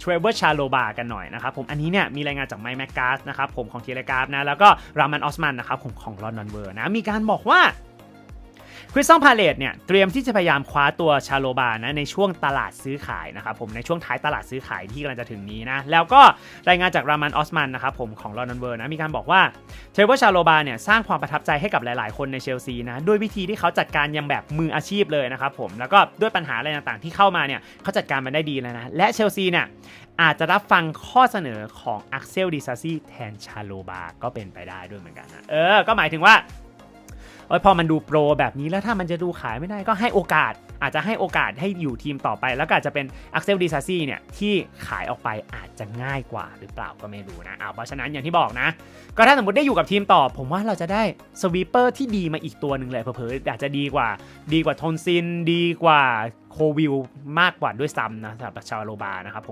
เทรเวอร์ชาโลบากันหน่อยนะครับผมอันนี้เนี่ยมีรายงานจากไมค์แมกกาสนะครับผมของเทเลกราฟนะแล้วก็รามันออสมันนะครับผมของลอนดอนเวอร์นะมีการบอกว่า คริสตัลพาเลตเนี่ยเตรียมที่จะพยายามคว้าตัวชาโลบานะในช่วงตลาดซื้อขายนะครับผมในช่วงท้ายตลาดซื้อขายที่กำลังจะถึงนี้นะแล้วก็รายงานจากรามันออสมันนะครับผมของลอนดอนเวอร์นะมีการบอกว่าเทรเวอร์ชาโลบาเนี่ยสร้างความประทับใจให้กับหลาย ๆ คนในเชลซีนะด้วยวิธีที่เขาจัดการยังแบบมืออาชีพเลยนะครับผมแล้วก็ด้วยปัญหาอะไรต่าง ๆ ที่เข้ามาเนี่ยเขาจัดการมันได้ดีแล้วนะและเชลซีเนี่ยอาจจะรับฟังข้อเสนอของอักเซลดิซาซี่แทนชาโลบาก็เป็นไปได้ด้วยเหมือนกันนะเออก็หมายถึงว่า เอยพอมันดูโปรแบบนี้แล้วถ้ามันจะดูขายไม่ได้ก็ให้โอกาส อาจจะให้โอกาสให้อยู่ทีมต่อไป แล้วก็อาจจะเป็นอักเซลดิซาซี่เนี่ยที่ขายออกไปอาจจะง่ายกว่าหรือเปล่าก็ไม่รู้นะเอาเพราะฉะนั้นอย่างที่บอกนะ ก็ถ้าสมมติได้อยู่กับทีมต่อ ผมว่าเราจะได้สวีปเปอร์ที่ดีมาอีกตัวหนึ่งเลยเผลอๆอาจจะดีกว่า ดีกว่าทอนซินดีกว่าโควิลมากกว่าด้วยซ้ำนะสำหรับชาโลบานะครับผม